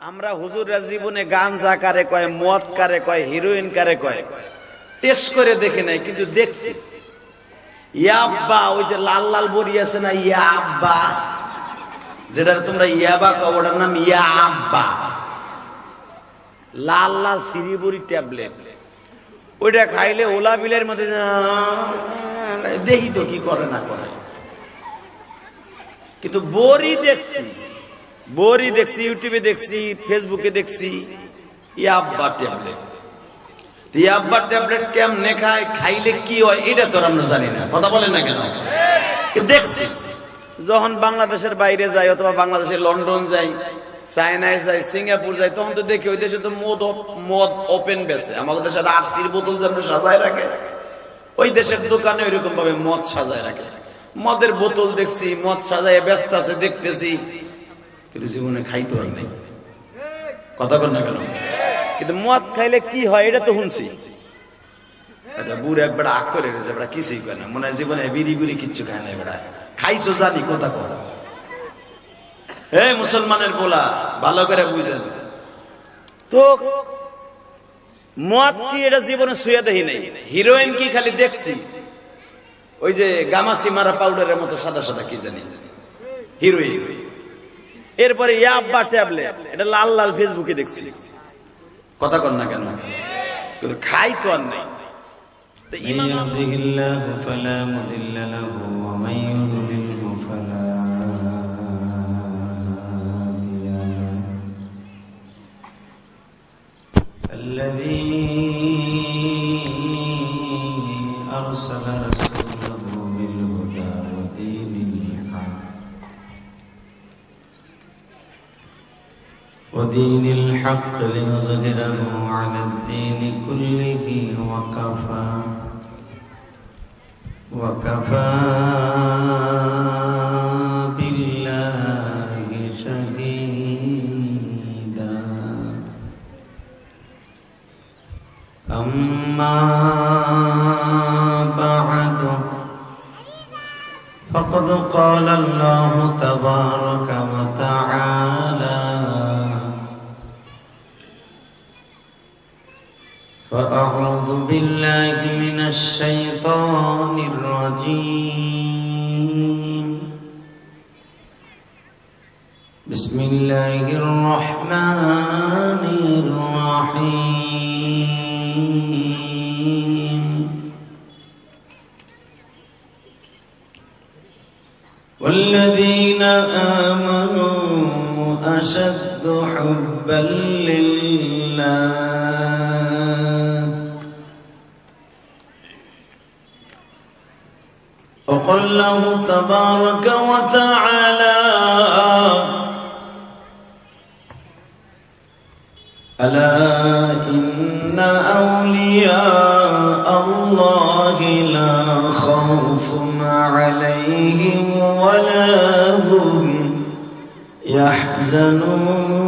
আমরা হুজুরের জীবনে গাঞ্জা কারে কয়, মদ কারে কয় হিরোইন কারে কয় টেস্ট করে দেখে নাই, কিন্তু দেখছি। ইয়াব্বা ওই যে লাল লাল বড়ি আছে না ইয়াব্বা যেটা তোমরা ইয়াবা কও, ওটার নাম ইয়াব্বা লাল লাল সিঁড়ি বড়ি ট্যাবলেট। ওইটা খাইলে ওলা বিলের মধ্যে দেখি তো কি করে না করে। কিন্তু বড়ি দেখছি। বড়ি দেখছি, ইউটিউবে দেখছি, ফেসবুকে দেখছি। ইয়াব্বা ট্যাবলেট। ইয়াব্বা ট্যাবলেট কেমনে খায়, খাইলে কি হয়, এটা তো আমরা জানি না। কথা বলেন না কেন? দেখছি। যখন বাংলাদেশের বাইরে যাই অথবা বাংলাদেশের লন্ডন যাই চায়নায় যাই সিঙ্গাপুর যাই তখন তো দেখি ওই দেশে তো মদ মদ ওপেন বেছে আমাদের দেশে আরসির বোতল যেন সাজায় রাখে, ওই দেশের দোকানে ওইরকম ভাবে মদ সাজায় রাখে। মদের বোতল দেখছি, মদ সাজায় ব্যস্ত আছে, দেখতেছি। কিন্তু জীবনে খাইতে আর নেই। কথা কর না কেন? কিন্তু মদ খাইলে কি হয় এটা তো শুনছি। এটা বুড়ো একবার আগ করে রয়েছে বেড়া কিছুই করে না। মনে হয় জীবনে বিড়ি বিড়ি কিচ্ছু খায় না বেড়া। খাইছো জানি কথা কথা হে মুসলমানের বলা ভালো করে বুঝেন। তো মদ কি এটা জীবনে শুয়ে দেখি নেই? হিরোইন কি খালি দেখছি? ওই যে গামাসি মারা পাউডারের মতো সাদা সাদা কি জানি। হিরোইন। এরপরে ইয়াব্বা ট্যাবলেট। এটা লাল লাল ফেসবুকে দেখছি। কথা কর না কেন? কিন্তু খাই তো আর নেই। ইমাম ودين الحق ليظهره على الدين كله وكفى. وكفى بالله شهيدا. أما بعد فقد قال الله تبارك وتعالى فأعوذ بالله من الشيطان الرجيم. بسم الله الرحمن الرحيم. والذين آمنوا أشد حبا لله. وقل له تبارك وتعالى. ألا إن أولياء الله لا خوف عليهم ولا هم يحزنون.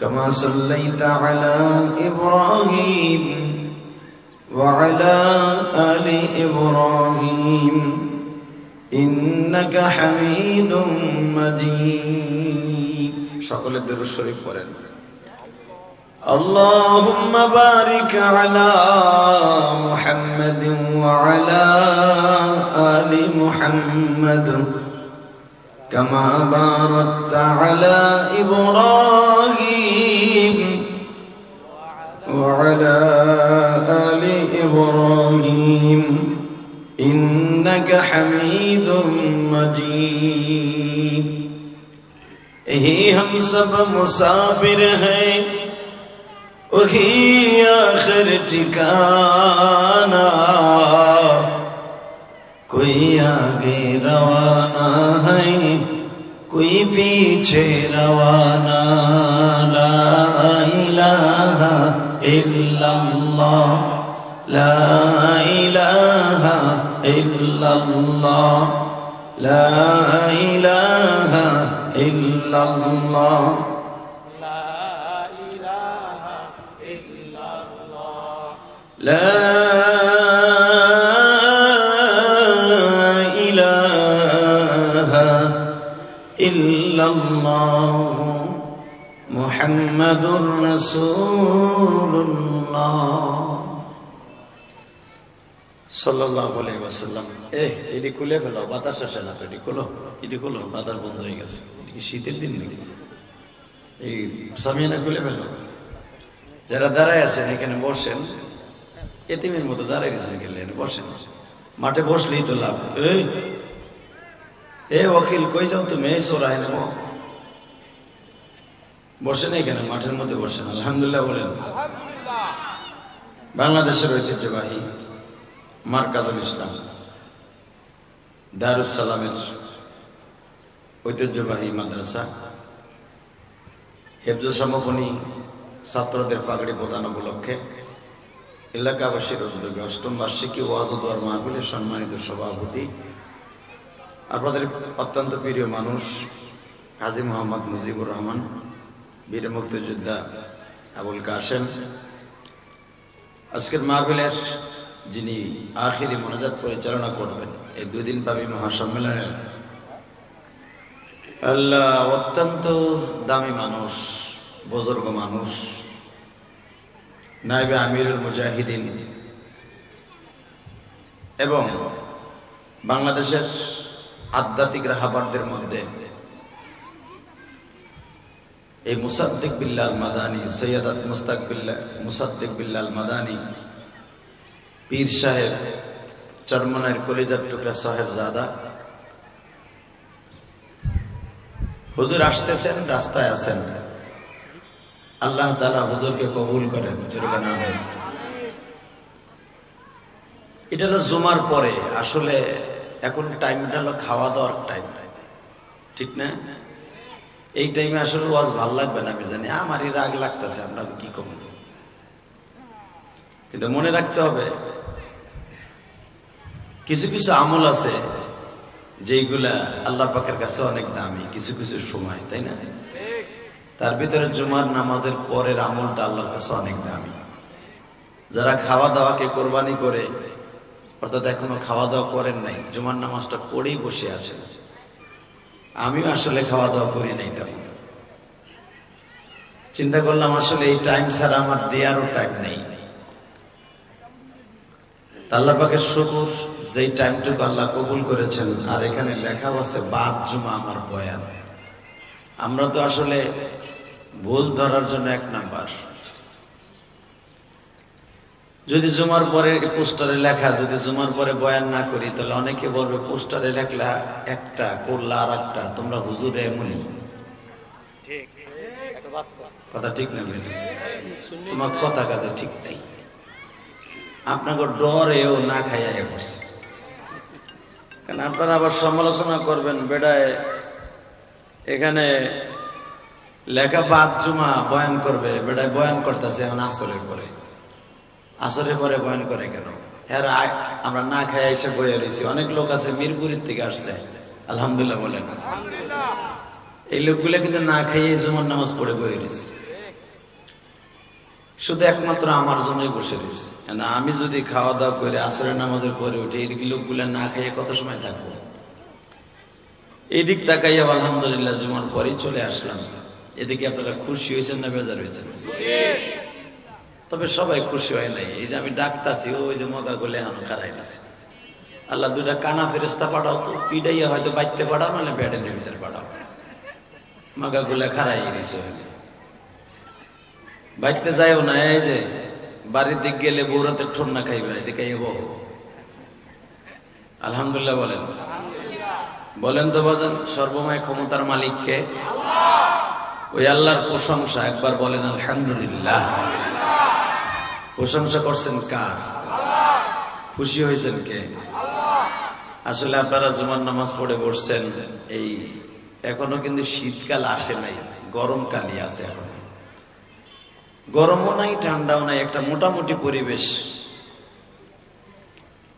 كما صليت على إبراهيم وعلى آل إبراهيم إنك حميد مجيد شكرا للدر الشريف ورن اللهم بارك على محمد وعلى آل محمد كما باركت على إبراهيم وعلى آل إبراهيم إنك حميد مجيد यही हम सब मुसाफिर हैं वही आखिर ठिकाना کوئی آگے روانہ ہے کوئی پیچھے روانہ لا الہ الا اللہ لا الہ الا اللہ لا الہ الا اللہ لا الله محمد رسول الله. صلى الله عليه وسلم. ايه এডি খুলে ফেলো বাতাস আসে না তো এডি খুলো। এডি খুলো বাতাস বন্ধ হয়ে গেছে। শীতের দিন নাকি? এই সামিনা খুলে ফেলো। যারা দাঁড়ায় আছেন এখানে বসেন। এতিমের মতো দাঁড়ায় গেছেন খেললেন বসেন। মাঠে বসলেই তো লাভ। এই এ ওকিল কই যাও তুমি? এই সোরাই নেব বসেন এখানে মাঠের মধ্যে বসেন। আলহামদুলিল্লাহ বলেন। বাংলাদেশের ঐতিহ্যবাহী মার্কাদুল ইসলাম। দারুস সালামের ঐতিহ্যবাহী মাদ্রাসা। হেফজ সমাপনী ছাত্রদের পাগড়ি প্রদান উপলক্ষে এলাকাবাসীর উদ্যোগে অষ্টম বার্ষিকী ওয়াজুদ্দার মাহফিলের সম্মানিত সভাপতি আপনাদের অত্যন্ত প্রিয় মানুষ হাজি মোহাম্মদ মুজিবুর রহমান, বীর মুক্তিযোদ্ধা আবুল কাশেম, আজকের মাহফিলের যিনি আখিরি মনোজাত পরিচালনা করবেন, এই দুই দিন ব্যাপী মহাসম্মেলনের আল্লাহ অত্যন্ত দামি মানুষ, বুজুর্গ মানুষ, নাইবে আমিরুল মুজাহিদিন, এবং বাংলাদেশের আধ্যাত্মিক রাহাবারদের মধ্যে। এই মুসাদ্দিক বিল্লাল মাদানী সৈয়দ মুস্তাক মুসাদ্দিক বিল্লাল মাদানী, পীর সাহেব চরমনের কলিজার টুকরা সাহেব জাদা হুজুর আসতেছেন, রাস্তায় আছেন। আল্লাহ তালা হুজুরকে কবুল করেন এটা জুমার পরে, আসলে এখন টাইমটা হলো খাওয়া দাওয়ার টাইম ঠিক না? এই টাইমে আসলে ওয়াজ ভালো লাগবে না আমি জানি। আমারই রাগ লাগতেছে আমরা কি করব? কিন্তু মনে রাখতে হবে কিছু কিছু আমল আছে যেইগুলা আল্লাহ পাকের কাছে অনেক দামি কিছু কিছু সময় তাই না? তার ভিতরে জুমার নামাজের পরের আমলটা আল্লাহর কাছে অনেক দামি। যারা খাওয়া দাওয়াকে কোরবানি করে অর্থাৎ এখনও খাওয়া দাওয়া করেন নাই, জুমার নামাজটা পড়েই বসে আছেন। আমিও আসলে খাওয়া দাওয়া করি নাই তেমন। চিন্তা করলাম আসলে এই টাইম ছাড়া আমার দেয়ারও টাইম নেই। আল্লাহ পাকের শুকুর, যেই টাইমটুকু আল্লাহ কবুল করেছেন, আর এখানে লেখাও আছে, বাদ জুমা আমার বয়ান। আমরা তো আসলে ভুল ধরার জন্য এক নাম্বার। যদি জুমার পরে পোস্টারে লেখা যদি জুমার পরে বয়ান না করি তাহলে অনেকে বলবে পোস্টারে লেখলা একটা করলা আর একটা তোমরা হুজুরে এমনই কথা ঠিক না তোমার কথা কাজে ঠিক নেই আপনাকে ডরেও না খাইয়া পড়ছে কারণ আপনারা আবার সমালোচনা করবেন বেড়ায় এখানে লেখা বাদ জুমা বয়ান করবে। বেড়ায় বয়ান করতেছে এখন আসরের পরে। আসরের পরে বয়ান করে কেন? এর আমরা না খাইয়া এসে বয়ে রয়েছি অনেক লোক আছে মিরপুরের থেকে আসছে। আলহামদুলিল্লাহ বলেন। এই লোকগুলো কিন্তু না খাইয়ে জুমার নামাজ পড়ে বয়ে রয়েছে শুধু একমাত্র আমার জন্যই বসে রয়েছে না আমি যদি খাওয়া দাওয়া করে আসরের নামাজের পরে উঠে এই লোকগুলো না খাইয়ে কত সময় থাকব? এই দিক তাকাইয়া আলহামদুলিল্লাহ জুমার পরেই চলে আসলাম। এদিকে আপনারা খুশি হয়েছেন না বেজার হয়েছেন? তবে সবাই খুশি হয় নাই। এই যে আমি ডাকতাছি, ওই যে মগা গলে এখনও খারাই আল্লাহ দুটা কানা ফেরেস্তা পাঠাও তো, পিডাইয়া হয়তো বাইতে পাঠাও, নাহলে ব্যাডেনের ভিতরে পাঠাও। মগা গুলা খারাই দিছে বাইতে যাইও না, এই যে বাড়ির দিক গেলে বৌরাতে ঠোন্না খাইবে, এদিকে বহু আলহামদুলিল্লাহ বলেন। বলেন তো বাজান সর্বময় ক্ষমতার মালিককে? ওই আল্লাহর প্রশংসা একবার বলেন, আলহামদুলিল্লাহ। প্রশংসা করছেন কার? খুশি হয়েছেন কে? আসলে আপনারা জুমার নামাজ পড়ে বসছেন, এই এখনও কিন্তু শীতকাল আসে নাই গরমকালই আছে এখন। গরমও নাই, ঠান্ডাও নাই, একটা মোটামুটি পরিবেশ।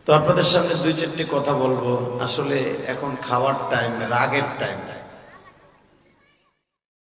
তো আপনাদের সামনে দুই চারটি কথা বলব। আসলে এখন খাওয়ার টাইম রাগের টাইম